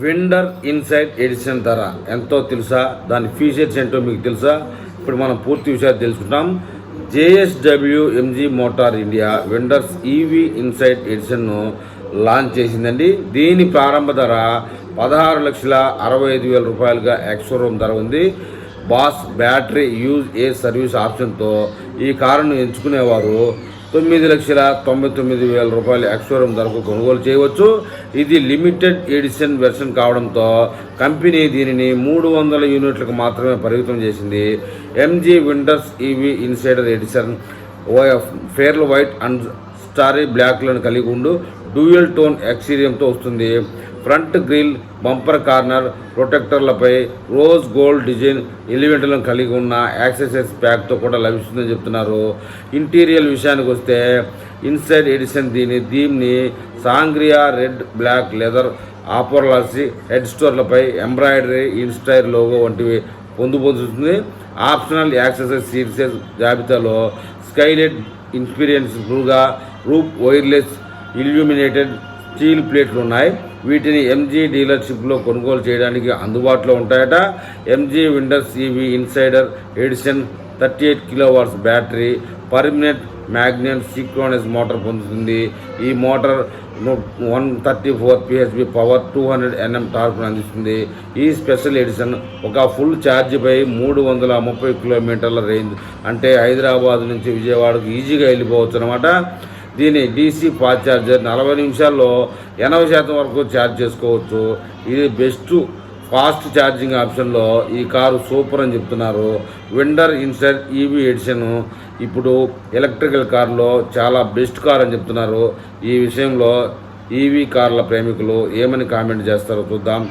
విండర్ insight edition ధర. ఎంతో తెలుసా? దాని ఫీచర్స్ ఏంటో మీకు తెలుసా? ఇప్పుడు మనం పూర్తి విషయాలు తెలుసుకుంటాం. JSW MG motor India Windsor EV insight ఎడిషన్ను launch చేసిందండి. దీని ప్రారంభ ధర పదహారు లక్షల అరవై ఐదు వేల రూపాయలుగా ఎక్స్షోరూమ్ ధర ఉంది. BaaS battery use a service ఆప్షన్తో ఈ కారును ఎంచుకునేవారు తొమ్మిది లక్షల తొంభై తొమ్మిది వేల రూపాయలు ఎక్స్షోరూమ్ ధరకు కొనుగోలు చేయవచ్చు. ఇది లిమిటెడ్ ఎడిషన్ వెర్షన్ కావడంతో కంపెనీ దీనిని మూడు వందల యూనిట్లకు మాత్రమే పరిమితం చేసింది. MG Windsor EV insider edition pearl white and starry బ్లాక్లను కలిగి ఉండు. డ్యూయల్ టోన్ ఎక్స్టీరియంతో వస్తుంది. ఫ్రంట్ గ్రిల్ బంపర్ కార్నర్ ప్రొటెక్టర్లపై రోజ్ గోల్డ్ డిజైన్ ఎలిమెంట్లను కలిగి ఉన్న యాక్సెసరీస్ ప్యాక్తో కూడా లభిస్తుందని చెప్తున్నారు. ఇంటీరియర్ విషయానికి వస్తే ఇన్సైడ్ ఎడిషన్ దీని దీన్ని sangria red black leather ఆపోర్లాసి head స్టోర్లపై ఎంబ్రాయిడరీ ఇన్స్టైర్ లోగో వంటివి పొందుపొందుతుంది ఆప్షనల్ యాక్సెసరీ సీరీసెస్ జాబితాలో స్కైలెట్ ఇన్స్పీరియన్స్ బ్లూగా రూప్ వైర్లెస్ ఇల్యూమినేటెడ్ స్టీల్ ప్లేట్లు ఉన్నాయి. వీటిని ఎంజీ డీలర్షిప్లో కొనుగోలు చేయడానికి అందుబాటులో ఉంటాయట. MG Windsor EV insider edition thirty eight kilowatts battery permanent magnet synchronous motor పొందుతుంది. ఈ motor one thirty four PHP power two hundred NM టార్క్ను అందిస్తుంది. ఈ స్పెషల్ ఎడిషన్ ఒక ఫుల్ ఛార్జ్పై మూడు వందల ముప్పై కిలోమీటర్ల రేంజ్ అంటే హైదరాబాద్ నుంచి విజయవాడకు ఈజీగా వెళ్ళిపోవచ్చు అనమాట దీని డీసీ ఫాస్ట్ ఛార్జర్ నలభై నిమిషాల్లో ఎనభై శాతం వరకు ఛార్జ్ చేసుకోవచ్చు. ఇది బెస్ట్ ఫాస్ట్ ఛార్జింగ్ ఆప్షన్లో ఈ కారు సూపర్ అని చెప్తున్నారు. విండర్ ఇన్సైడ్ ఈవీ ఎడిషన్ ఇప్పుడు ఎలక్ట్రికల్ కార్లో చాలా బెస్ట్ కార్ అని చెప్తున్నారు. ఈ విషయంలో ఈవీ కార్ల ప్రేమికులు ఏమని కామెంట్ చేస్తారో చూద్దాం.